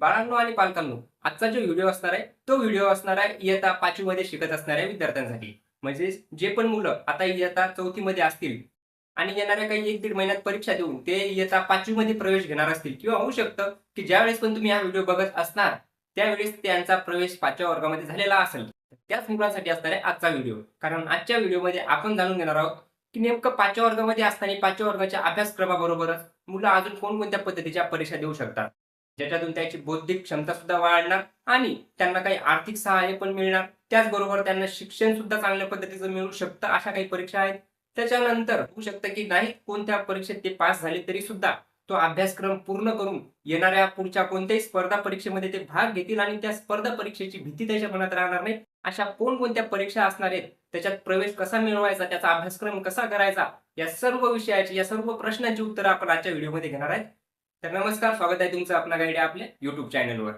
बाळांनो आणि पालकांनो आजचा जो व्हिडिओ असणार आहे तो व्हिडिओ असणार आहे इयत्ता पाचवी मध्ये शिकत असणाऱ्या विद्यार्थ्यांसाठी. म्हणजे जे पण मुलं आता इयत्ता चौथी मध्ये असतील आणि येणाऱ्या काही एक दीड महिन्यात परीक्षा देऊन ते इयत्ता पाचवी मध्ये प्रवेश घेणार असतील किंवा होऊ शकतं की ज्यावेळेस पण तुम्ही हा व्हिडिओ बघत असणार त्यावेळेस त्यांचा प्रवेश पाचव्या वर्गामध्ये झालेला असेल. त्याच मुलांसाठी असणार आहे आजचा व्हिडिओ कारण आजच्या व्हिडिओमध्ये आपण जाणून घेणार आहोत की नेमकं पाचव्या वर्गामध्ये असताना पाचव्या वर्गाच्या अभ्यासक्रमाबरोबरच मुलं अजून कोणकोणत्या पद्धतीच्या परीक्षा देऊ शकतात. ज्याच्यातून त्याची बौद्धिक क्षमता सुद्धा वाढणार आणि त्यांना काही आर्थिक सहाय्य पण मिळणार. त्याचबरोबर त्यांना शिक्षण सुद्धा चांगल्या पद्धतीचं मिळू शकतं अशा काही परीक्षा आहेत. त्याच्यानंतर होऊ शकतं की नाही कोणत्या परीक्षेत ते पास झाले तरी सुद्धा तो अभ्यासक्रम पूर्ण करून येणाऱ्या पुढच्या कोणत्याही स्पर्धा परीक्षेमध्ये ते भाग घेतील आणि त्या स्पर्धा परीक्षेची भीती त्याच्या मनात राहणार नाही. अशा कोणकोणत्या परीक्षा असणार आहेत त्याच्यात प्रवेश कसा मिळवायचा त्याचा अभ्यासक्रम कसा करायचा या सर्व विषयाची या सर्व प्रश्नांची उत्तरं आपण आजच्या व्हिडिओमध्ये घेणार आहेत. तर नमस्कार स्वागत आहे तुमचं आपला गाईड आपल्या युट्यूब चॅनलवर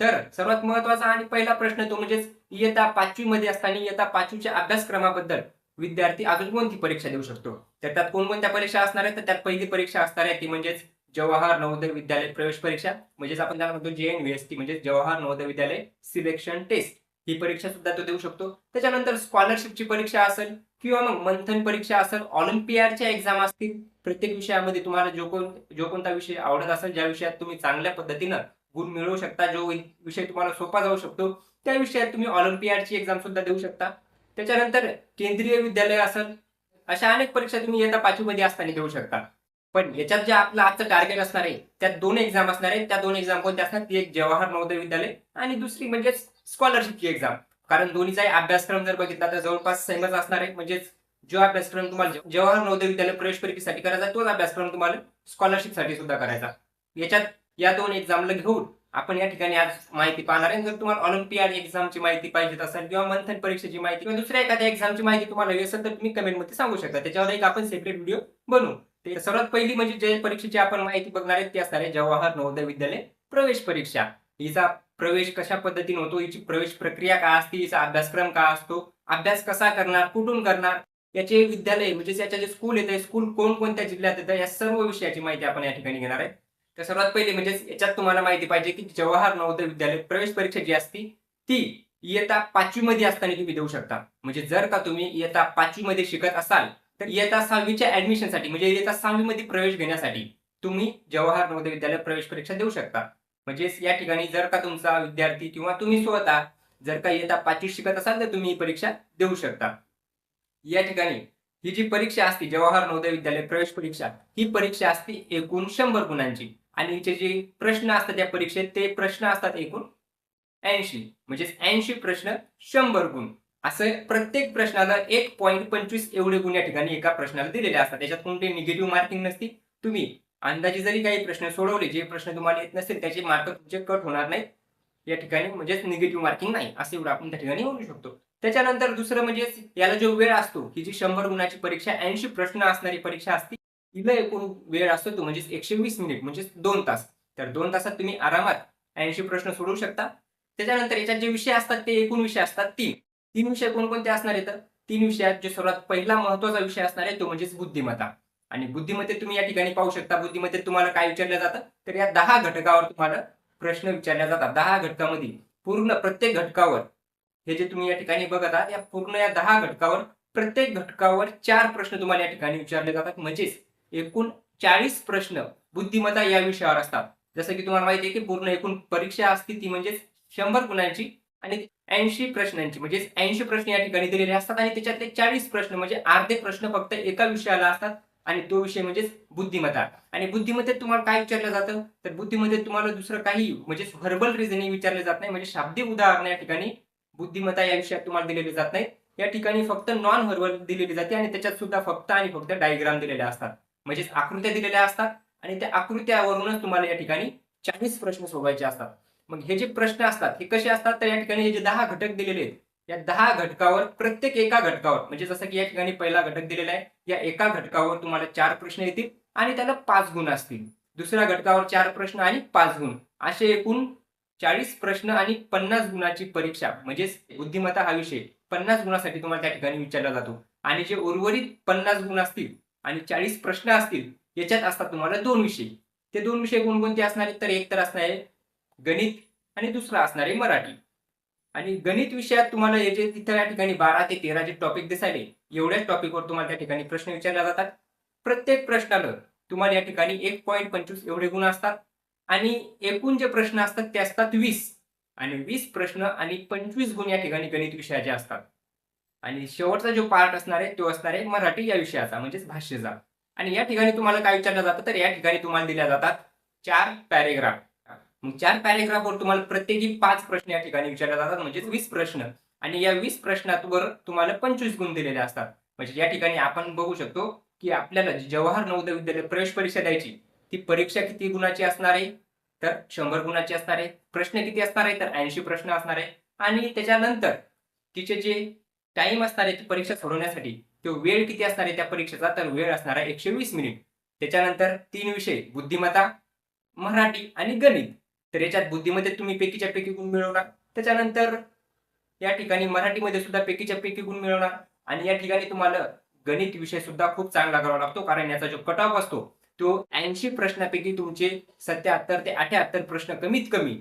तर सर्वात महत्त्वाचा आणि पहिला प्रश्न तो म्हणजेच इयत्ता पाचवी मध्ये असताना इयत्ता पाचवीच्या अभ्यासक्रमाबद्दल विद्यार्थी अजून कोणती परीक्षा देऊ शकतो? तर त्यात कोणकोणत्या परीक्षा असणार आहेत? तर त्यात पहिली परीक्षा असणार आहे ती म्हणजेच जवाहर नवोदय विद्यालय प्रवेश परीक्षा. म्हणजेच आपण त्याला म्हणतो जे एन एस टी म्हणजे जवाहर नवोदय विद्यालय सिलेक्शन टेस्ट ही परीक्षा सुद्धा तो देऊ शकतो. त्याच्यानंतर स्कॉलरशिपची परीक्षा असेल किंवा मग मंथन परीक्षा असेल ऑलिम्पियाडच्या एक्झाम असतील प्रत्येक विषयामध्ये तुम्हाला जो कोण जो कोणता विषय आवडत असेल ज्या विषयात तुम्ही चांगल्या पद्धतीनं गुण मिळवू शकता जो विषय तुम्हाला सोपा जाऊ शकतो त्या विषयात तुम्ही ऑलिम्पियाडची एक्झाम सुद्धा देऊ शकता. त्याच्यानंतर केंद्रीय विद्यालय असेल अशा अनेक परीक्षा तुम्ही येत्या पाचवी मध्ये असताना देऊ शकता. पण याच्यात जे आपलं आजचं टार्गेट असणार आहे त्यात दोन एक्झाम असणार आहे त्या दोन एक्झाम कोणत्या असणार? ती एक जवाहर नवोदय विद्यालय आणि दुसरी म्हणजे स्कॉलरशिपची एक्झाम कारण दोन्हीचाही अभ्यासक्रम जर बघितला तर जवळपास सेमच असणार आहे. म्हणजेच जो अभ्यासक्रम तुम्हाला जवाहर नवोदय विद्यालय प्रवेश परीक्षेसाठी करायचा तोच अभ्यासक्रम तुम्हाला स्कॉलरशिपसाठी सुद्धा करायचा. याच्यात या दोन एक्झामला घेऊन आपण या ठिकाणी आज माहिती पाहणार आहे. जर तुम्हाला ऑलिम्पियाड एक्झामची माहिती पाहिजे असेल किंवा मंथन परीक्षेची माहिती किंवा दुसऱ्या एखाद्या एक्झामची माहिती तुम्हाला हवी असेल तर तुम्ही कमेंटमध्ये सांगू शकता. त्याच्यावर एक आपण सेपरेट व्हिडिओ बनवू. ते सर्वात पहिली म्हणजे जे परीक्षेची आपण माहिती बघणार आहे ती असणार आहे जवाहर नवोदय विद्यालय प्रवेश परीक्षा हिचा प्रवेश कशा पद्धतीने होतो? हिची प्रवेश प्रक्रिया काय असते? हिचा अभ्यासक्रम काय असतो? अभ्यास कसा करणार? कुठून करणार? याचे विद्यालय म्हणजे याच्या जे स्कूल येतं स्कूल कोणकोणत्या जिल्ह्यात येतं या सर्व विषयाची माहिती आपण या ठिकाणी घेणार आहे. तर सर्वात पहिले म्हणजे याच्यात तुम्हाला माहिती पाहिजे की जवाहर नवोदय विद्यालय प्रवेश परीक्षा जी असती ती इयत्ता पाचवी मध्ये असताना तुम्ही देऊ शकता. म्हणजे जर का तुम्ही इयत्ता पाचवी मध्ये शिकत असाल तर इयत्ता सहावीच्या ऍडमिशनसाठी म्हणजे इयत्ता सहावी मध्ये प्रवेश घेण्यासाठी तुम्ही जवाहर नवोदय विद्यालय प्रवेश परीक्षा देऊ शकता. म्हणजेच या ठिकाणी जर का तुमचा विद्यार्थी किंवा तुम्ही स्वतः जर का इयत्ता पाचवी शिकत असाल तर तुम्ही ही परीक्षा देऊ शकता. या ठिकाणी ही जी परीक्षा असते जवाहर नवोदय विद्यालय प्रवेश परीक्षा ही परीक्षा असते एकूण शंभर गुणांची. आणि हिचे जे प्रश्न असतात त्या परीक्षेत ते प्रश्न असतात एकूण ऐंशी. म्हणजेच ऐंशी प्रश्न शंभर गुण. असं प्रत्येक प्रश्नाला एक पॉईंट पंचवीस एवढे गुण या ठिकाणी एका प्रश्नाला दिलेले असतात. त्याच्यात कोणते निगेटिव्ह मार्किंग नसते तुम्ही अंदाजे जरी काही प्रश्न सोडवले जे प्रश्न तुम्हाला येत नसतील त्याचे मार्क तुमचे कट होणार नाही या ठिकाणी म्हणजेच निगेटिव्ह मार्किंग नाही असं एवढं आपण त्या ठिकाणी म्हणू शकतो. त्याच्यानंतर दुसरं म्हणजे याला जो वेळ असतो ही जी शंभर गुणाची परीक्षा ऐंशी प्रश्न असणारी परीक्षा असते तिला एकूण वेळ असतो तो म्हणजे एकशे वीस मिनिट म्हणजे दोन तास. तर दोन तासात तुम्ही आरामात ऐंशी प्रश्न सोडवू शकता. त्याच्यानंतर याच्यात जे विषय असतात ते एकूण विषय असतात तीन. तीन विषय कोणकोणते असणार आहेत? तीन विषयात जे सर्वात पहिला महत्त्वाचा विषय असणार आहे तो म्हणजेच बुद्धिमत्ता. आणि बुद्धिमत्तेत तुम्ही या ठिकाणी पाहू शकता. बुद्धिमत्तेत तुम्हाला काय विचारलं जातं? तर या दहा घटकावर तुम्हाला प्रश्न विचारले जातात. दहा घटकामध्ये पूर्ण प्रत्येक घटकावर हे जे तुम्ही या ठिकाणी बघत आहात या पूर्ण या दहा घटकावर प्रत्येक घटकावर चार प्रश्न तुम्हाला या ठिकाणी विचारले जातात. म्हणजेच एकूण चाळीस प्रश्न बुद्धिमत्ता या विषयावर असतात. जसं की तुम्हाला माहिती आहे की पूर्ण एकूण परीक्षा असते ती म्हणजे शंभर गुणांची आणि ऐंशी प्रश्नांची. म्हणजे ऐंशी प्रश्न या ठिकाणी दिलेले असतात आणि त्याच्यातले चाळीस प्रश्न म्हणजे अर्धे प्रश्न फक्त एका विषयाला असतात. आणि तो विषय म्हणजेच बुद्धिमत्ता. आणि बुद्धिमत्तेत तुम्हाला काय विचारलं जातं? तर बुद्धिमत्तेत तुम्हाला दुसरं काही म्हणजे व्हर्बल रिझनिंग विचारले जात नाही म्हणजे शाब्दिक उदाहरण या ठिकाणी बुद्धिमत्ता या विषयात तुम्हाला दिलेले जात नाही या ठिकाणी फक्त नॉन व्हर्बल दिलेली जाते आणि त्याच्यात सुद्धा फक्त आणि फक्त डायग्राम दिलेल्या असतात. म्हणजेच आकृत्या दिलेल्या असतात आणि त्या आकृत्यावरूनच तुम्हाला या ठिकाणी चाळीस प्रश्न सोडवायचे असतात. मग हे जे प्रश्न असतात हे कसे असतात? तर या ठिकाणी हे जे दहा घटक दिलेले आहेत या दहा घटकावर प्रत्येक एका घटकावर म्हणजे जसं की या ठिकाणी पहिला घटक दिलेला आहे या एका घटकावर तुम्हाला चार प्रश्न येतील आणि त्याला पाच गुण असतील. दुसऱ्या घटकावर चार प्रश्न आणि पाच गुण. असे एकूण चाळीस प्रश्न आणि पन्नास गुणाची परीक्षा म्हणजेच बुद्धिमत्ता हा विषय पन्नास गुणासाठी तुम्हाला त्या ठिकाणी विचारला जातो. आणि जे उर्वरित पन्नास गुण असतील आणि चाळीस प्रश्न असतील याच्यात असतात तुम्हाला दोन विषय. ते दोन विषय कोणकोणते असणार तर एक तर असणार आहे गणित आणि दुसरा असणार आहे मराठी. आणि गणित विषयात तुम्हाला याचे तिथं या ठिकाणी बारा ते तेराचे टॉपिक दिसायले एवढ्याच टॉपिकवर तुम्हाला त्या ठिकाणी प्रश्न विचारले जातात. प्रत्येक प्रश्नाला तुम्हाला या ठिकाणी एक पॉईंट पंचवीस एवढे गुण असतात. आणि एकूण जे प्रश्न असतात ते असतात वीस. आणि वीस प्रश्न आणि पंचवीस गुण या ठिकाणी गणित विषयाचे असतात. आणि शेवटचा जो पार्ट असणार आहे तो असणार आहे मराठी या विषयाचा म्हणजेच भाष्यचा. आणि या ठिकाणी तुम्हाला काय विचारलं जातं तर या ठिकाणी तुम्हाला दिल्या जातात चार पॅरेग्राफ मग चार पॅरेग्राफवर तुम्हाला प्रत्येकी पाच प्रश्न या ठिकाणी विचारले जातात म्हणजेच वीस प्रश्न. आणि या वीस प्रश्नावर तुम्हाला पंचवीस गुण दिलेले असतात. म्हणजे या ठिकाणी आपण बघू शकतो की आपल्याला जवाहर नवोदय विद्यालय प्रवेश परीक्षा द्यायची ती परीक्षा किती गुणाची असणार आहे? तर शंभर गुणाची असणार आहे. प्रश्न किती असणार आहे? तर ऐंशी प्रश्न असणार आहे. आणि त्याच्यानंतर तिचे जे टाइम असणार आहे ती परीक्षा सोडवण्यासाठी तो वेळ किती असणार आहे त्या परीक्षेचा तर वेळ असणार आहे एकशे वीस मिनिट. त्याच्यानंतर तीन विषय बुद्धिमत्ता मराठी आणि गणित. तर याच्यात बुद्धीमध्ये तुम्ही पैकीच्या पैकी गुण मिळवणार. त्याच्यानंतर या ठिकाणी मराठीमध्ये सुद्धा पैकीच्या पैकी गुण मिळवणार. आणि या ठिकाणी तुम्हाला गणित विषय सुद्धा खूप चांगला करावा लागतो कारण याचा जो कट ऑफ असतो तो ऐंशी प्रश्नापैकी तुमचे सत्याहत्तर ते अठ्याहत्तर प्रश्न कमीत कमी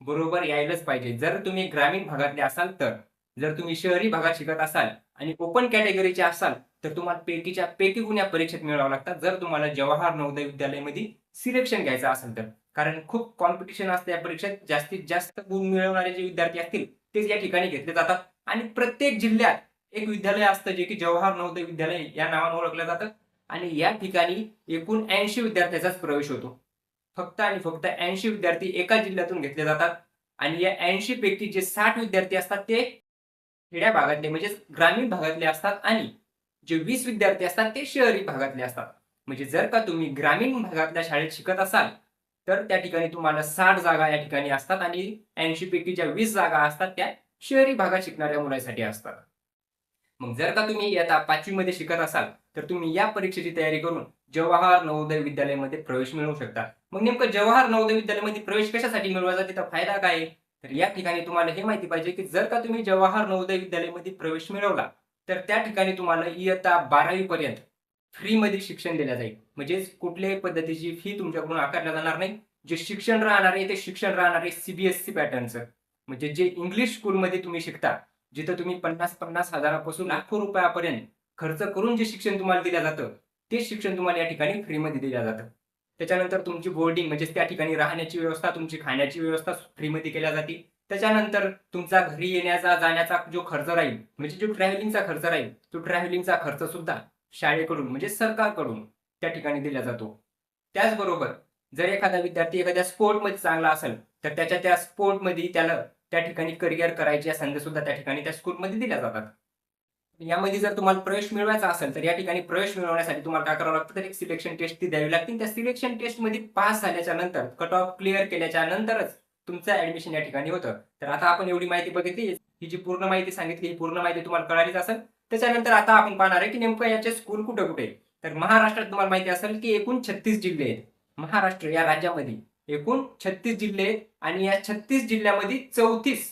बरोबर यायलाच पाहिजे. जर तुम्ही ग्रामीण भागातले असाल तर जर तुम्ही शहरी भागात शिकत असाल आणि ओपन कॅटेगरीचे असाल तर तुम्हाला पैकीच्या पैकी गुण या परीक्षेत मिळावं लागतात. जर तुम्हाला जवाहर नवोदय विद्यालयामध्ये सिलेक्शन घ्यायचं असेल तर. कारण खूप कॉम्पिटिशन असते या परीक्षेत. जास्तीत जास्त गुण मिळवणारे जे विद्यार्थी असतील तेच या ठिकाणी घेतले जातात. आणि प्रत्येक जिल्ह्यात एक विद्यालय असतं जे की जवाहर नवोदय विद्यालय या नावाने ओळखलं जातं. आणि या ठिकाणी एकूण ऐंशी विद्यार्थ्याचाच प्रवेश होतो. फक्त आणि फक्त ऐंशी विद्यार्थी एका जिल्ह्यातून घेतले जातात. आणि या ऐंशी पैकी जे साठ विद्यार्थी असतात ते खेड्या भागातले म्हणजे ग्रामीण भागातले असतात. आणि जे वीस विद्यार्थी असतात ते शहरी भागातले असतात. म्हणजे जर का तुम्ही ग्रामीण भागातल्या शाळेत शिकत असाल तर त्या ठिकाणी तुम्हाला साठ जागा या ठिकाणी असतात आणि ऐंशी पैकी ज्या वीस जागा असतात त्या शहरी भागात शिकणाऱ्या मुलांसाठी असतात मग जर का तुम्ही आता पाचवी मध्ये शिकत असाल तर तुम्ही या परीक्षेची तयारी करून जवाहर नवोदय विद्यालयामध्ये प्रवेश मिळवू शकता मग नेमकं जवाहर नवोदय विद्यालयामध्ये प्रवेश कशासाठी मिळवायचा तिथं फायदा काय आहे? तर या ठिकाणी तुम्हाला हे माहिती पाहिजे की जर का तुम्ही जवाहर नवोदय विद्यालयामध्ये प्रवेश मिळवला तर त्या ठिकाणी तुम्हाला इयत्ता बारावी पर्यंत फ्रीमध्ये शिक्षण दिलं जाईल. म्हणजेच कुठल्याही पद्धतीची फी तुमच्याकडून आकारल्या जाणार नाही. जे शिक्षण राहणार आहे ते शिक्षण राहणार आहे सीबीएसई पॅटर्नचं म्हणजे जे इंग्लिश स्कूलमध्ये तुम्ही शिकता जिथं तुम्ही पन्नास पन्नास हजारापासून लाखो रुपयापर्यंत खर्च करून जे शिक्षण तुम्हाला दिलं जातं ते शिक्षण तुम्हाला या ठिकाणी फ्रीमध्ये दिलं जातं. त्याच्यानंतर तुमची बोर्डिंग म्हणजे त्या ठिकाणी राहण्याची व्यवस्था तुमची खाण्याची व्यवस्था फ्रीमध्ये केल्या जाते. त्याच्यानंतर तुमचा घरी येण्याचा जाण्याचा जो खर्च राहील म्हणजे जो ट्रॅव्हलिंगचा खर्च राहील तो ट्रॅव्हलिंगचा खर्च सुद्धा शाळेकडून म्हणजे सरकारकडून त्या ठिकाणी दिला जातो. त्याचबरोबर जर एखादा विद्यार्थी एखाद्या स्पोर्टमध्ये चांगला असेल तर त्याच्या त्या स्पोर्टमध्ये त्याला त्या ठिकाणी करिअर करायच्या संधी सुद्धा त्या ठिकाणी त्या स्कूलमध्ये दिल्या जातात. यामध्ये जर तुम्हाला प्रवेश मिळवायचा असेल तर या ठिकाणी प्रवेश मिळवण्यासाठी तुम्हाला काय करावं लागतं? तर एक सिलेक्शन टेस्ट ती द्यावी लागते. त्या सिलेक्शन टेस्टमध्ये पास झाल्याच्यानंतर कट ऑफ क्लिअर केल्याच्या नंतरच तुमचं ऍडमिशन या ठिकाणी होतं. तर आता आपण एवढी माहिती बघितली ही जी पूर्ण माहिती सांगितली ही पूर्ण माहिती तुम्हाला कळालीच असेल. त्याच्यानंतर आता आपण पाहणार आहे की नेमकं याचे स्कूल कुठे कुठे तर महाराष्ट्रात तुम्हाला माहिती असेल की एकूण छत्तीस जिल्हे आहेत. महाराष्ट्र या राज्यामध्ये एकूण छत्तीस जिल्हे आहेत आणि या छत्तीस जिल्ह्यामध्ये चौतीस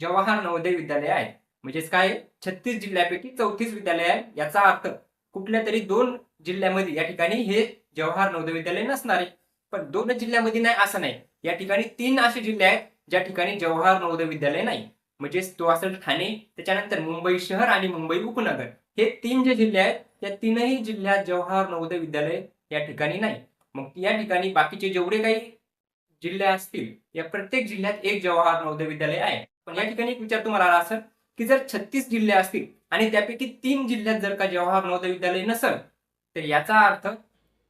जवाहर नवोदय विद्यालय आहे म्हणजेच काय? छत्तीस जिल्ह्यापैकी चौतीस विद्यालय आहे याचा अर्थ कुठल्या तरी दोन जिल्ह्यामध्ये या ठिकाणी हे जवाहर नवोदय विद्यालय नसणार आहे. पण दोन जिल्ह्यामध्ये नाही असं नाही. या ठिकाणी तीन असे जिल्हे आहेत ज्या ठिकाणी जवाहर नवोदय विद्यालय नाही. म्हणजेच तो असेल ठाणे त्याच्यानंतर मुंबई शहर आणि मुंबई उपनगर. हे तीन जे जिल्हे आहेत त्या तीनही जिल्ह्यात जवाहर नवोदय विद्यालय या ठिकाणी नाही. मग या ठिकाणी बाकीचे जेवढे काही जिल्हे असतील या प्रत्येक जिल्ह्यात एक जवाहर नवोदय विद्यालय आहे. पण या ठिकाणी एक विचार तुम्हाला आला असेल की जर छत्तीस जिल्हे असतील आणि त्यापैकी तीन जिल्ह्यात जर का जवाहर नवोदय विद्यालय नसेल तर याचा अर्थ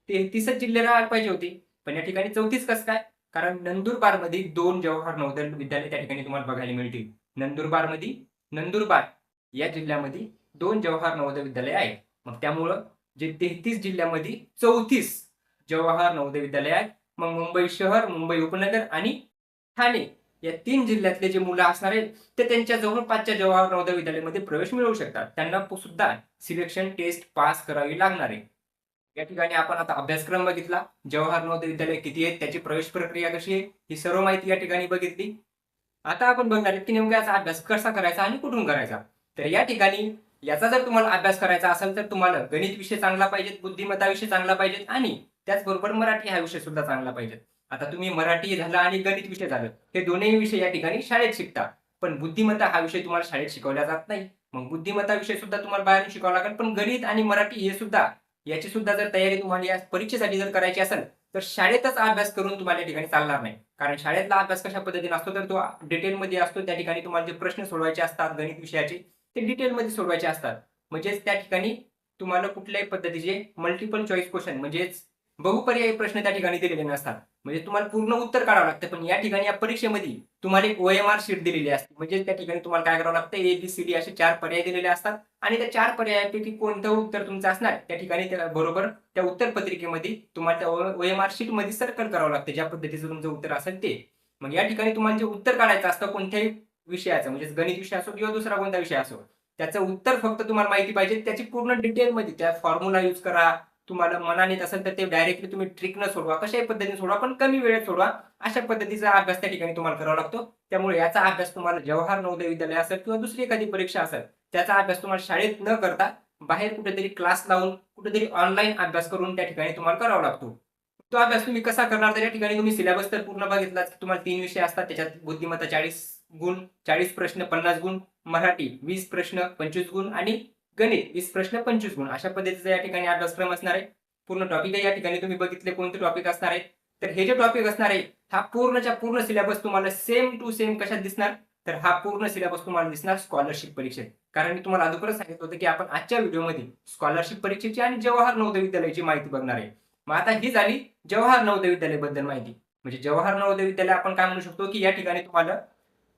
तेहतीसच जिल्हे राहायला पाहिजे होते. पण या ठिकाणी चौतीस कसं काय? कारण नंदुरबारमध्ये दोन जवाहर नवोदय विद्यालय त्या ठिकाणी तुम्हाला बघायला मिळतील. नंदुरबारमध्ये नंदुरबार या जिल्ह्यामध्ये दोन जवाहर नवोदय विद्यालय आहेत. मग त्यामुळं जे तेहतीस जिल्ह्यामध्ये चौतीस जवाहर नवोदय विद्यालय आहेत. मग मुंबई शहर मुंबई उपनगर आणि ठाणे या तीन जिल्ह्यातले जे मुलं असणार आहेत ते त्यांच्या जवळपासच्या जवाहर नवोदय विद्यालयामध्ये प्रवेश मिळवू शकतात. त्यांना सुद्धा सिलेक्शन टेस्ट पास करावी लागणार आहे. या ठिकाणी आपण आता अभ्यासक्रम बघितला. जवाहर नवोदय विद्यालय किती आहेत त्याची प्रवेश प्रक्रिया कशी आहे ही सर्व माहिती या ठिकाणी बघितली. आता आपण बघणार आहे की नेमका याचा अभ्यास कसा करायचा आणि कुठून करायचा? तर या ठिकाणी याचा जर तुम्हाला अभ्यास करायचा असेल तर तुम्हाला गणित विषय चांगला पाहिजे बुद्धिमत्ता विषय चांगला पाहिजेत आणि त्याचबरोबर मराठी हा विषय सुद्धा चांगला पाहिजेत. आता तुम्ही मराठी झाला आणि गणित विषय झालं हे दोन्ही विषय या ठिकाणी शाळेत शिकता. पण बुद्धिमत्ता हा विषय तुम्हाला शाळेत शिकवला जात नाही. मग बुद्धिमत्ता विषय सुद्धा तुम्हाला बाहेरून शिकावा लागेल पण गणित आणि मराठी हे सुद्धा याची सुद्धा जर तयारी तुम्हाला या परीक्षेसाठी जर करायची असेल तर शाळेतच अभ्यास करून तुम्हाला या ठिकाणी चालणार नाही. कारण शाळेतला अभ्यास कशा पद्धतीने असतो तर तो डिटेलमध्ये असतो. त्या ठिकाणी तुम्हाला जे प्रश्न सोडवायचे असतात गणित विषयाचे ते डिटेलमध्ये सोडवायचे असतात. म्हणजेच त्या ठिकाणी तुम्हाला कुठल्याही पद्धतीचे मल्टिपल चॉईस क्वेश्चन म्हणजेच बहुपर्यायी प्रश्न त्या ठिकाणी दिलेले नसतात. म्हणजे तुम्हाला पूर्ण उत्तर काढावं लागतं पण या ठिकाणी या परीक्षेमध्ये तुम्हाला एक ओएमआर शीट दिलेली असते. म्हणजे त्या ठिकाणी तुम्हाला काय करावं लागतं? ए बी सी डी असे चार पर्याय दिलेले असतात. आणि त्या चार पर्यायापैकी कोणतं उत्तर तुमचं असणार? त्या ठिकाणी त्या बरोबर त्या उत्तर पत्रिकेमध्ये तुम्हाला त्या ओएमआर शीटमध्ये सर्कल करावं लागतं. ज्या पद्धतीचं तुमचं उत्तर असेल ते. मग या ठिकाणी तुम्हाला जे उत्तर काढायचं असतं कोणत्याही विषयाचं म्हणजे गणित विषय असो किंवा दुसरा कोणता विषय असो त्याचं उत्तर फक्त तुम्हाला माहिती पाहिजे. त्याची पूर्ण डिटेलमध्ये त्या फॉर्म्युला यूज करा. तुम्हाला मनाने असेल तर ते डायरेक्टली तुम्ही ट्रिक न सोडवा. कशाही पद्धतीने सोडवा पण कमी वेळेत सोडवा. अशा पद्धतीचा अभ्यास त्या ठिकाणी तुम्हाला करावा लागतो. त्यामुळे याचा अभ्यास तुम्हाला जवाहर नवोदय विद्यालय असेल किंवा दुसरी एखादी परीक्षा असेल त्याचा अभ्यास तुम्हाला शाळेत न करता बाहेर कुठेतरी क्लास लावून कुठेतरी ऑनलाईन अभ्यास करून त्या ठिकाणी तुम्हाला करावा लागतो. तो अभ्यास तुम्ही कसा करणार तर या ठिकाणी तुम्ही सिलेबस तर पूर्ण बघितलाच. की तुम्हाला तीन विषय असतात. त्याच्यात बुद्धिमत्ता चाळीस गुण चाळीस प्रश्न पन्नास गुण मराठी वीस प्रश्न पंचवीस गुण आणि गणित वीस प्रश्न पंचवीस गुण. अशा पद्धतीचा या ठिकाणी अभ्यासक्रम असणार आहे. पूर्ण टॉपिक या ठिकाणी तुम्ही बघितले कोणते टॉपिक असणार आहे. तर हे जे टॉपिक असणार आहे हा पूर्णच्या पूर्ण सिलेबस तुम्हाला सेम टू सेम कशात दिसणार? तर हा पूर्ण सिलेबस तुम्हाला दिसणार स्कॉलरशिप परीक्षेत. कारण मी तुम्हाला अगोदरच सांगितलं होतं की आपण आजच्या व्हिडिओमध्ये स्कॉलरशिप परीक्षेची आणि जवाहर नवोदय विद्यालयाची माहिती बघणार आहे. मग आता ही झाली जवाहर नवोदय विद्यालयाबद्दल माहिती. म्हणजे जवाहर नवोदय विद्यालय आपण काय म्हणू शकतो की या ठिकाणी तुम्हाला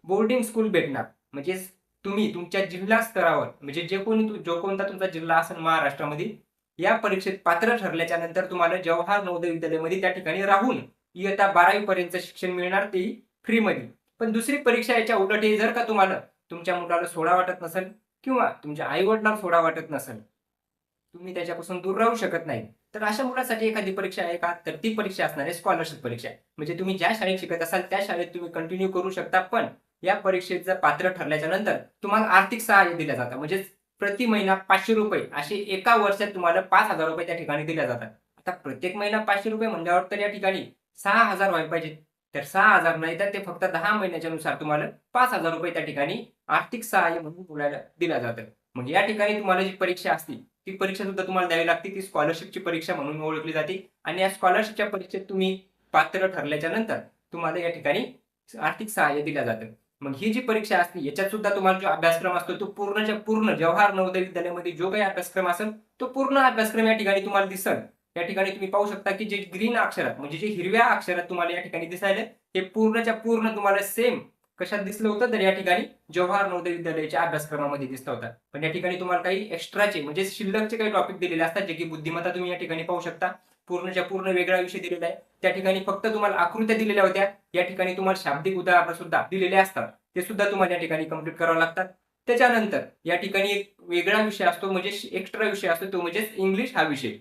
बोर्डिंग स्कूल भेटणार. म्हणजे तुम्ही तुमच्या जिल्हा स्तरावर म्हणजे जे कोणी जो कोणता तुमचा जिल्हा असेल महाराष्ट्रामध्ये या परीक्षेत पात्र ठरल्याच्या नंतर तुम्हाला जवाहर नवोदय विद्यालयामध्ये त्या ठिकाणी राहून इयत्ता बारावी पर्यंत शिक्षण मिळणार तेही फ्रीमध्ये. पण दुसरी परीक्षा याच्या उलट जर का तुम्हाला तुमच्या मुलाला सोडा वाटत नसेल किंवा तुमच्या आई वडिलांना सोडा वाटत नसेल तुम्ही त्याच्यापासून दूर राहू शकत नाही तर अशा मुलासाठी एखादी परीक्षा आहे का? तर ती परीक्षा असणार आहे स्कॉलरशिप परीक्षा. म्हणजे तुम्ही ज्या शाळेत शिकत असाल त्या शाळेत तुम्ही कंटिन्यू करू शकता पण या परीक्षेत जर पात्र ठरल्याच्या नंतर तुम्हाला आर्थिक सहाय्य दिलं जातं म्हणजे प्रति महिना पाचशे रुपये असे एका वर्षात तुम्हाला पाच हजार रुपये त्या ठिकाणी दिल्या जातात. आता प्रत्येक महिना पाचशे रुपये म्हणल्यावर तर या ठिकाणी सहा हजार व्हायला पाहिजे. तर सहा हजार नाही तर ते फक्त दहा महिन्याच्या नुसार तुम्हाला पाच हजार रुपये त्या ठिकाणी आर्थिक सहाय्य म्हणून मुलाला दिलं जातं मग या ठिकाणी तुम्हाला जी परीक्षा असते ती परीक्षा सुद्धा तुम्हाला द्यावी लागते. ती स्कॉलरशिपची परीक्षा म्हणून ओळखली जाते. आणि या स्कॉलरशिपच्या परीक्षेत तुम्ही पात्र ठरल्याच्या नंतर तुम्हाला या ठिकाणी आर्थिक सहाय्य दिलं जातं. मग ही जी परीक्षा असते याच्यात सुद्धा तुम्हाला जो अभ्यासक्रम असतो तो पूर्णच्या पूर्ण जवाहर नवोदय विद्यालयामध्ये जो काही अभ्यासक्रम असेल तो पूर्ण अभ्यासक्रम या ठिकाणी तुम्हाला दिसल. या ठिकाणी तुम्ही पाहू शकता की जे ग्रीन अक्षरात म्हणजे जे हिरव्या अक्षरात तुम्हाला या ठिकाणी दिसायला हे पूर्णच्या पूर्ण तुम्हाला सेम कशात दिसलं होतं तर या ठिकाणी जवाहर नवोदय विद्यालयाच्या अभ्यासक्रमामध्ये दिसलं होतं. पण या ठिकाणी तुम्हाला काही एक्स्ट्राचे म्हणजे शिल्लकचे काही टॉपिक दिलेले असतात जे की बुद्धिमत्ता तुम्ही या ठिकाणी पाहू शकता. पूर्णच्या पूर्ण वेगळा विषय दिलेला आहे. त्या ठिकाणी फक्त तुम्हाला आकृत्या दिलेल्या होत्या. या ठिकाणी तुम्हाला शाब्दिक उदाहरणं सुद्धा दिलेले असतात. ते सुद्धा तुम्हाला या ठिकाणी कंप्लीट करावं लागतात. त्याच्यानंतर या ठिकाणी एक वेगळा विषय असतो म्हणजे एक्स्ट्रा विषय असतो तो म्हणजेच इंग्लिश हा विषय.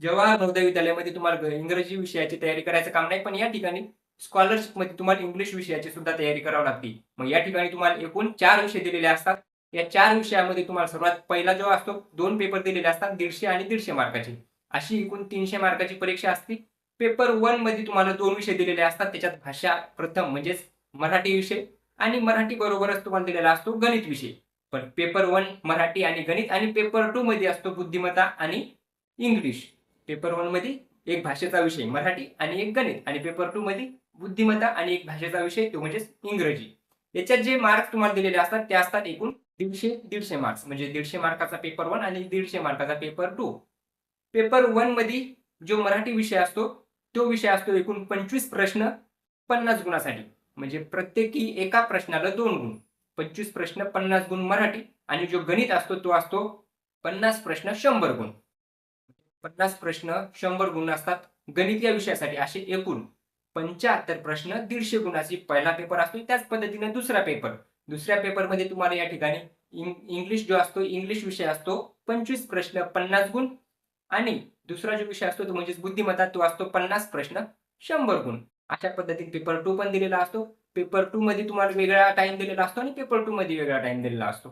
जवाहर नवोदय विद्यालयामध्ये तुम्हाला इंग्रजी विषयाची तयारी करायचं काम नाही पण या ठिकाणी स्कॉलरशिपमध्ये तुम्हाला इंग्लिश विषयाची सुद्धा तयारी करावी लागते. मग या ठिकाणी तुम्हाला एकूण चार विषय दिलेले असतात. या चार विषयामध्ये तुम्हाला सर्वात पहिला जो असतो दोन पेपर दिलेले असतात दीडशे आणि दीडशे मार्काचे अशी एकूण तीनशे मार्काची परीक्षा असते. पेपर वनमध्ये तुम्हाला दोन विषय दिलेले असतात. त्याच्यात भाषा प्रथम म्हणजेच मराठी विषय आणि मराठी बरोबरच तुम्हाला दिलेला असतो गणित विषय. पण पेपर वन मराठी आणि गणित आणि पेपर टू मध्ये असतो बुद्धिमत्ता आणि इंग्लिश. पेपर वनमध्ये एक भाषेचा विषय मराठी आणि एक गणित आणि पेपर टू मध्ये बुद्धिमत्ता आणि एक भाषेचा विषय तो म्हणजेच इंग्रजी. याच्यात जे मार्क्स तुम्हाला दिलेले असतात ते असतात एकूण दीडशे दीडशे मार्क्स. म्हणजे दीडशे मार्काचा पेपर वन आणि दीडशे मार्काचा पेपर टू. पेपर वनमध्ये जो मराठी विषय असतो तो विषय असतो एकूण पंचवीस प्रश्न पन्नास गुणासाठी. म्हणजे प्रत्येकी एका प्रश्नाला दोन गुण. पंचवीस प्रश्न पन्नास गुण मराठी. आणि जो गणित असतो तो असतो पन्नास प्रश्न शंभर गुण. पन्नास प्रश्न शंभर गुण असतात गणित या विषयासाठी असे एकूण पंच्याहत्तर प्रश्न दीडशे गुणाची पहिला पेपर असतो त्याच पद्धतीने दुसरा पेपर. दुसऱ्या पेपरमध्ये तुम्हाला या ठिकाणी इंग्लिश जो असतो इंग्लिश विषय असतो पंचवीस प्रश्न पन्नास गुण. आणि दुसरा जो विषय असतो तो म्हणजेच बुद्धिमत्ता तो असतो पन्नास प्रश्न शंभर गुण. अशा पद्धतीने पेपर टू पण दिलेला असतो. पेपर टू मध्ये तुम्हाला वेगळा टाइम दिलेला असतो आणि पेपर टू मध्ये वेगळा टाइम दिलेला असतो.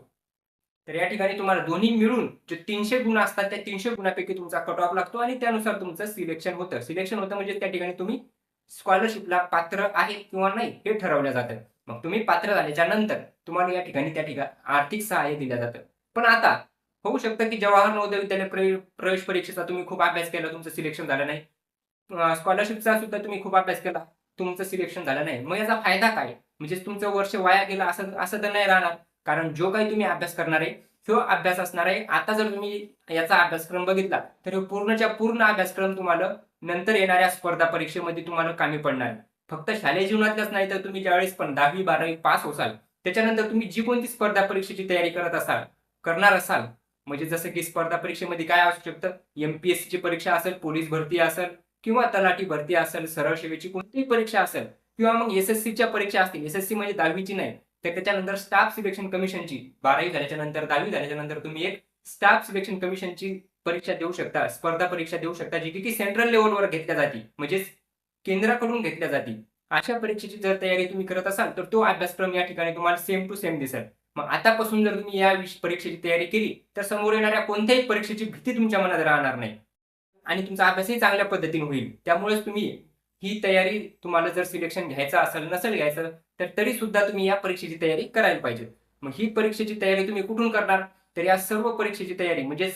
तर या ठिकाणी तुम्हाला दोन्ही मिळून जे तीनशे गुण असतात त्या तीनशे गुणापैकी तुमचा कट ऑफ लागतो आणि त्यानुसार तुमचं सिलेक्शन होतं. सिलेक्शन होतं म्हणजे त्या ठिकाणी तुम्ही स्कॉलरशिपला पात्र आहे किंवा नाही हे ठरवलं जातं. मग तुम्ही पात्र झाल्याच्यानंतर तुम्हाला या ठिकाणी त्या ठिकाणी आर्थिक सहाय्य दिलं जातं. पण आता होऊ शकतं की जवाहर नवोदय विद्यालय प्रवेश परीक्षेचा तुम्ही खूप अभ्यास केला तुमचं सिलेक्शन झालं नाही. स्कॉलरशिपचा सुद्धा तुम्ही खूप अभ्यास केला तुमचं सिलेक्शन झालं नाही. मग याचा फायदा काय? म्हणजे तुमचं वर्ष वाया गेलं असं असं तर नाही राहणार. कारण जो काही तुम्ही अभ्यास करणार आहे तो अभ्यास असणार आहे. आता जर तुम्ही याचा अभ्यासक्रम बघितला तर पूर्णच्या पूर्ण अभ्यासक्रम तुम्हाला नंतर येणाऱ्या स्पर्धा परीक्षेमध्ये तुम्हाला कामी पडणार. फक्त शालेय जीवनातल्याच नाही तर तुम्ही ज्यावेळेस पण दहावी बारावी पास होसाल त्याच्यानंतर तुम्ही जी कोणती स्पर्धा परीक्षेची तयारी करत असाल करणार असाल म्हणजे जसं की स्पर्धा परीक्षेमध्ये काय असू शकतं? एमपीएससी ची परीक्षा असेल पोलीस भरती असेल किंवा तलाठी भरती असेल सरळ सेवेची कोणतीही परीक्षा असेल किंवा मग एसएससी च्या परीक्षा असतील एसएससी म्हणजे दहावीची नाही तर त्याच्यानंतर स्टाफ सिलेक्शन कमिशनची बारावी झाल्याच्यानंतर दहावी झाल्याच्यानंतर तुम्ही एक स्टाफ सिलेक्शन कमिशनची परीक्षा देऊ शकता स्पर्धा परीक्षा देऊ शकता जी की सेंट्रल लेवलवर घेतल्या जाते म्हणजेच केंद्राकडून घेतल्या जाते. अशा परीक्षेची जर तयारी तुम्ही करत असाल तर तो अभ्यासक्रम या ठिकाणी तुम्हाला सेम टू सेम दिसेल. मग आतापासून जर तुम्ही या परीक्षेची तयारी केली तर समोर येणाऱ्या कोणत्याही परीक्षेची भीती तुमच्या मनात राहणार नाही. आणि तुमचा अभ्यासही चांगल्या पद्धतीने होईल. त्यामुळेच तुम्ही ही तयारी तुम्हाला जर सिलेक्शन घ्यायचं असेल नसेल घ्यायचं तर तरी सुद्धा तुम्ही या परीक्षेची तयारी करायला पाहिजे. मग ही परीक्षेची तयारी तुम्ही कुठून करणार? तर या सर्व परीक्षेची तयारी म्हणजेच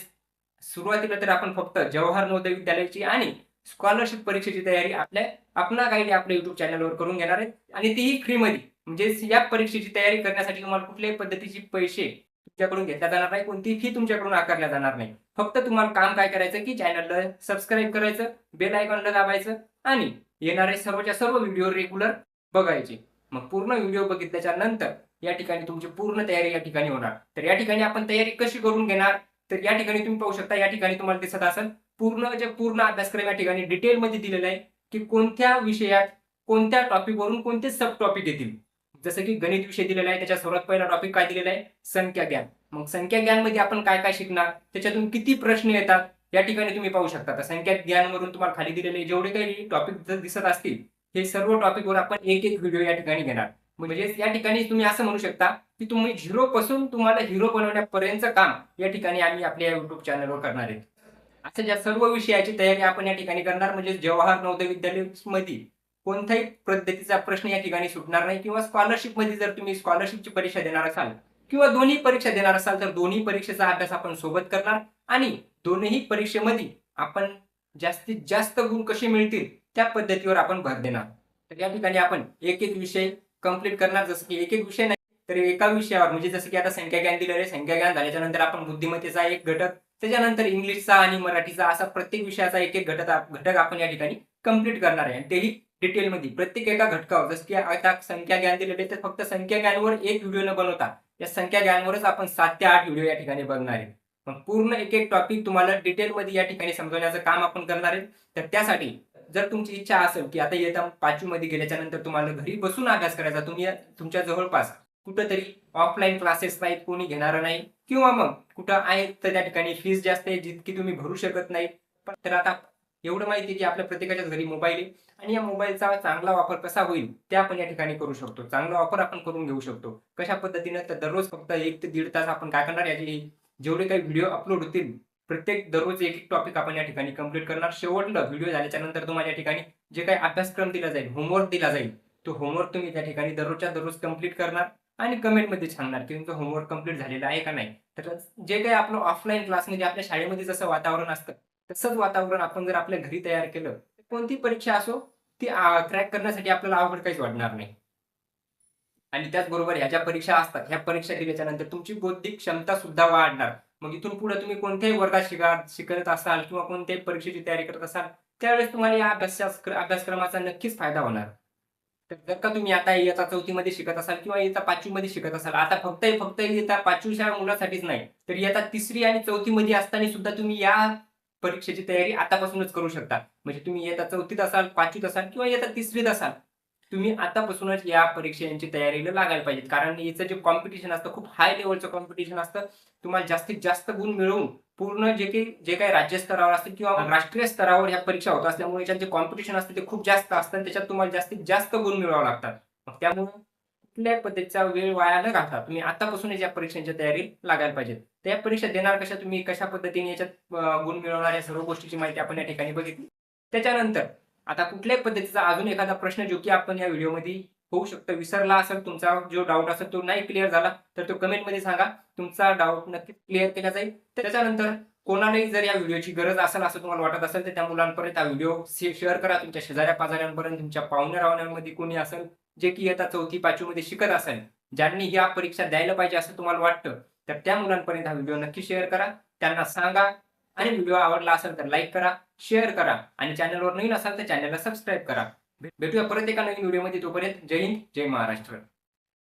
सुरुवातीला तर आपण फक्त जवाहर नवोदय विद्यालयाची आणि स्कॉलरशिप परीक्षेची तयारी आपल्या आपला गाईड आपल्या युट्यूब चॅनलवर करून घेणार आहेत. आणि तीही फ्रीमध्ये म्हणजे या परीक्षेची तयारी करण्यासाठी तुम्हाला कुठल्याही पद्धतीचे पैसे तुमच्याकडून घेतल्या जाणार नाही कोणतीही फी तुमच्याकडून आकारल्या जाणार नाही. फक्त तुम्हाला काम काय करायचं की चॅनलला सबस्क्राईब करायचं बेल आयकॉनला दाबायचं आणि येणारे सर्वच्या सर्व व्हिडिओ रेग्युलर बघायचे. मग पूर्ण व्हिडिओ बघितल्याच्या नंतर या ठिकाणी तुमची पूर्ण तयारी या ठिकाणी होणार. तर या ठिकाणी आपण तयारी कशी करून घेणार? तर या ठिकाणी तुम्ही पाहू शकता या ठिकाणी तुम्हाला दिसत असेल पूर्ण जे पूर्ण अभ्यासक्रम या ठिकाणी डिटेलमध्ये दिलेला आहे की कोणत्या विषयात कोणत्या टॉपिकवरून कोणते सब टॉपिक येतील. जसं की गणित विषय दिलेला आहे त्याच्या सर्वात पहिला टॉपिक काय दिलेला आहे? संख्या ज्ञान. मग संख्या ज्ञानमध्ये आपण काय काय शिकणार? त्याच्यातून किती प्रश्न येतात? या ठिकाणी तुम्ही पाहू शकता. संख्या संख्या ज्ञानवरून तुम्हाला खाली दिलेले जेवढे काही टॉपिक दिसत असतील हे सर्व टॉपिकवर आपण एक एक व्हिडिओ या ठिकाणी घेणार. म्हणजे या ठिकाणी तुम्ही असं म्हणू शकता की तुम्ही झिरो पासून तुम्हाला हिरो बनवण्यापर्यंतचं काम या ठिकाणी आम्ही आपल्या युट्यूब चॅनलवर करणार आहे. असं ज्या सर्व विषयाची तयारी आपण या ठिकाणी करणार म्हणजे जवाहर नवोदय विद्यालयमध्ये कोणत्याही पद्धतीचा प्रश्न या ठिकाणी सुटणार नाही किंवा स्कॉलरशिपमध्ये जर तुम्ही स्कॉलरशिपची परीक्षा देणार असाल किंवा दोन्ही परीक्षा देणार असाल तर दोन्ही परीक्षेचा अभ्यास आपण सोबत करणार आणि दोन्ही परीक्षेमध्ये आपण जास्तीत जास्त गुण कसे मिळतील त्या पद्धतीवर आपण भर देणार. तर या ठिकाणी आपण एक एक विषय कंप्लीट करणार. जसं की एक एक विषय नाही तर एका विषयावर म्हणजे जसं की आता संख्या ज्ञान दिलेलं आहे संख्या ज्ञान झाल्याच्यानंतर आपण बुद्धिमत्तेचा एक घटक त्याच्यानंतर इंग्लिशचा आणि मराठीचा असा प्रत्येक विषयाचा एक एक घटक घटक आपण या ठिकाणी कंप्लीट करणार आहे. आणि तेही डिटेलमध्ये प्रत्येक एका घटकावर जसं की आता संख्या ज्ञान दिलेले तर फक्त संख्या ज्ञानवर एक व्हिडिओ न बनवता या संख्या ज्ञानवरच आपण सात ते आठ व्हिडिओ या ठिकाणी बघणार आहे. मग पूर्ण एक एक टॉपिक तुम्हाला डिटेलमध्ये या ठिकाणी समजवण्याचं काम आपण करणार आहे. तर त्यासाठी जर तुमची इच्छा असेल की आता येत्या पाचवी मध्ये गेल्याच्यानंतर तुम्हाला घरी बसून अभ्यास करायचा तुम्ही तुमच्या जवळपास कुठंतरी ऑफलाईन क्लासेस नाहीत कोणी घेणार नाही किंवा मग कुठं आहे तर त्या ठिकाणी फीस जास्त आहे जितकी तुम्ही भरू शकत नाही. पण तर आता एवढं माहिती आहे की आपल्या प्रत्येकाच्या घरी मोबाईल आहे. आणि या मोबाईलचा चांगला वापर कसा होईल ते आपण या ठिकाणी करू शकतो. चांगला वापर आपण करून घेऊ शकतो. कशा पद्धतीनं तर दररोज फक्त एक ते दीड तास आपण काय करणार याचे जेवढे काही व्हिडिओ अपलोड होतील प्रत्येक दररोज एक एक टॉपिक आपण या ठिकाणी कंप्लीट करणार. शेवटला व्हिडिओ झाल्याच्यानंतर तुम्हाला या ठिकाणी जे काही अभ्यासक्रम दिला जाईल होमवर्क दिला जाईल तो होमवर्क तुम्ही त्या ठिकाणी दररोजच्या दररोज कंप्लीट करणार आणि कमेंटमध्ये सांगणार की तुमचं होमवर्क कंप्लीट झालेलं आहे का नाही. तर जे काही आपलं ऑफलाईन क्लासमध्ये आपल्या शाळेमध्ये जसं वातावरण असतं तसंच वातावरण आपण जर आपल्या घरी तयार केलं तर कोणती परीक्षा असो ती क्रॅक करण्यासाठी आपल्याला अवघड काहीच वाटणार नाही. आणि त्याचबरोबर ह्या ज्या परीक्षा असतात ह्या परीक्षा दिल्याच्या नंतर तुमची बौद्धिक क्षमता सुद्धा वाढणार. मग इथून पुढे तुम्ही कोणत्याही वर्गात शिका शिकत असाल किंवा कोणत्याही परीक्षेची तयारी करत असाल त्यावेळेस तुम्हाला या अभ्यास अभ्यासक्रमाचा नक्कीच फायदा होणार. तर जर का तुम्ही आता इयत्ता चौथीमध्ये शिकत असाल किंवा इयत्ता पाचवीमध्ये शिकत असाल आता फक्त फक्त इयत्ता पाचवीच्या मुलासाठीच नाही तर इयत्ता तिसरी आणि चौथीमध्ये असताना सुद्धा तुम्ही या परीक्षेची तयारी आतापासूनच करू शकता. म्हणजे तुम्ही इयत्ता चौथीत असाल पाचवीत असाल किंवा इयत्ता तिसरीत असाल तुम्ही आतापासूनच या परीक्षेची तयारीला लागायला पाहिजेत. कारण याचं जे कॉम्पिटिशन असतं खूप हाय लेवलचं कॉम्पिटिशन असतं. तुम्हाला जास्तीत जास्त गुण मिळवून पूर्ण जे काही जे काही राज्य स्तरावर असतील किंवा राष्ट्रीय स्तरावर ह्या परीक्षा होत असल्यामुळे याच्यात जे कॉम्पिटिशन असतं ते खूप जास्त असतं आणि त्याच्यात तुम्हाला जास्तीत जास्त गुण मिळवावं लागतात. मग त्यामुळे कुठल्याही पद्धतीचा वेळ वाया न घालता तुम्ही आतापासूनच या परीक्षांच्या तयारी लागायला पाहिजे त्या परीक्षा देणार कशा तुम्ही कशा पद्धतीने याच्यात गुण मिळवणार या सर्व गोष्टीची माहिती आपण या ठिकाणी बघितली. त्याच्यानंतर आता कुठल्याही पद्धतीचा अजून एखादा प्रश्न जो की आपण या व्हिडिओमध्ये होऊ शकतो विसरला असेल तुमचा जो डाऊट असेल तो नाही क्लिअर झाला तर तो कमेंटमध्ये सांगा. तुमचा डाऊट नक्की क्लिअर केला जाईल. त्याच्यानंतर कोणालाही जर या व्हिडिओची गरज असेल असं तुम्हाला वाटत असेल तर त्या मुलांपर्यंत हा व्हिडिओ शेअर करा. तुमच्या शेजाऱ्या पाजाऱ्यांपर्यंत तुमच्या पाहुण्या रावण्यांमध्ये कोणी असेल जे की इयत्ता चौथी पाचवी मध्ये शिकत असेल ज्यांनी ह्या परीक्षा द्यायला पाहिजे असं तुम्हाला वाटतं तर त्या मुलांपर्यंत हा व्हिडिओ नक्की शेअर करा. त्यांना सांगा आणि व्हिडिओ आवडला असेल तर लाईक करा शेअर करा आणि चॅनलवर नवीन असाल तर चॅनलला सबस्क्राईब करा. भेटूया परत एका नवीन व्हिडिओमध्ये तोपर्यंत जय हिंद जय महाराष्ट्र.